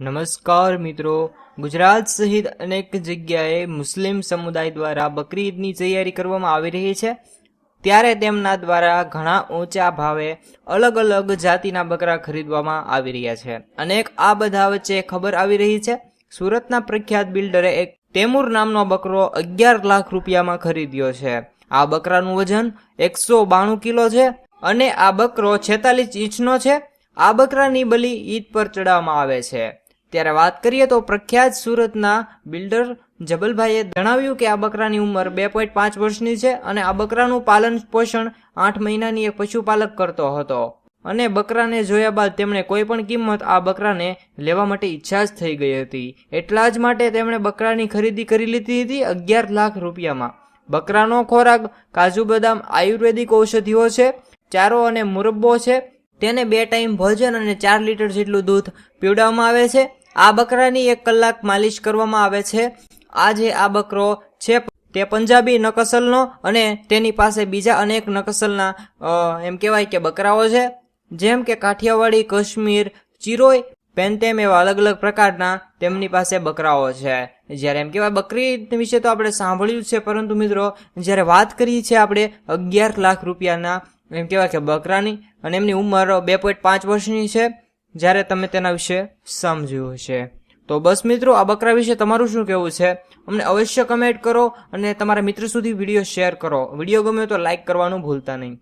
નમસ્કાર મિત્રો. ગુજરાત સહિત અનેક જગ્યાએ મુસ્લિમ સમુદાય દ્વારા બકરી ઈદની તૈયારી કરવામાં આવી રહી છે. ત્યારે તેમના દ્વારા ઘણા ઊંચા ભાવે અલગ અલગ જાતિના બકરા ખરીદવામાં આવી રહ્યા છે. અનેક આ બધા વચ્ચે ખબર આવી રહી છે. સુરતના પ્રખ્યાત બિલ્ડરે એક તૈમૂર નામનો બકરો અગિયાર લાખ રૂપિયામાં ખરીદ્યો છે. આ બકરાનું વજન એકસો બાણું કિલો છે અને આ બકરો છેતાલીસ ઇંચનો છે. આ બકરાની બલી ઈદ પર ચડાવવામાં આવે છે. ત્યારે વાત કરીએ તો પ્રખ્યાત સુરતના બિલ્ડર જબલભાઈએ જણાવ્યું કે આ બકરાની ઉંમર બે પોઈન્ટ પાંચ વર્ષની છે અને આ બકરાનું પાલન પોષણ આઠ મહિનાની એક પશુપાલક કરતો હતો. અને બકરાને જોયા બાદ તેમણે કોઈ પણ કિંમત આ બકરાને લેવા માટે ઈચ્છા જ થઈ ગઈ હતી. એટલા જ માટે તેમણે બકરાની ખરીદી કરી લીધી હતી અગિયાર લાખ રૂપિયામાં. બકરાનો ખોરાક કાજુ બદામ આયુર્વેદિક ઔષધિઓ છે, ચારો અને મુરબ્બો છે તેને બે ટાઈમ ભોજન અને ચાર લીટર જેટલું દૂધ પીવડાવવામાં આવે છે. આ બકરાની એક કલાક માલિશ કરવામાં આવે છે. આજે આ બકરો છે તે પંજાબી નકસલનો અને તેની પાસે બીજા અનેક નકસલના એમ કહેવાય કે બકરાઓ છે. જેમ કે કાઠિયાવાડી, કાશ્મીર ચિરોય પેન્ટેમ એવા અલગ અલગ પ્રકારના તેમની પાસે બકરાઓ છે. જ્યારે એમ કહેવાય બકરી વિશે તો આપણે સાંભળ્યું છે, પરંતુ મિત્રો જ્યારે વાત કરીએ છીએ આપણે અગિયાર લાખ રૂપિયાના, એમ કહેવાય કે બકરાની, અને એમની ઉંમર બે પોઈન્ટ પાંચ વર્ષની છે, જ્યારે તમે તેના વિશે સમજ્યું હશે. તો બસ મિત્રો, આ બકરા વિશે તમારું શું કહેવું છે? અમને અવશ્ય કમેન્ટ કરો અને તમારા મિત્ર સુધી વીડિયો શેર કરો. વીડિયો ગમ્યો તો લાઇક કરવાનું ભૂલતા નહીં.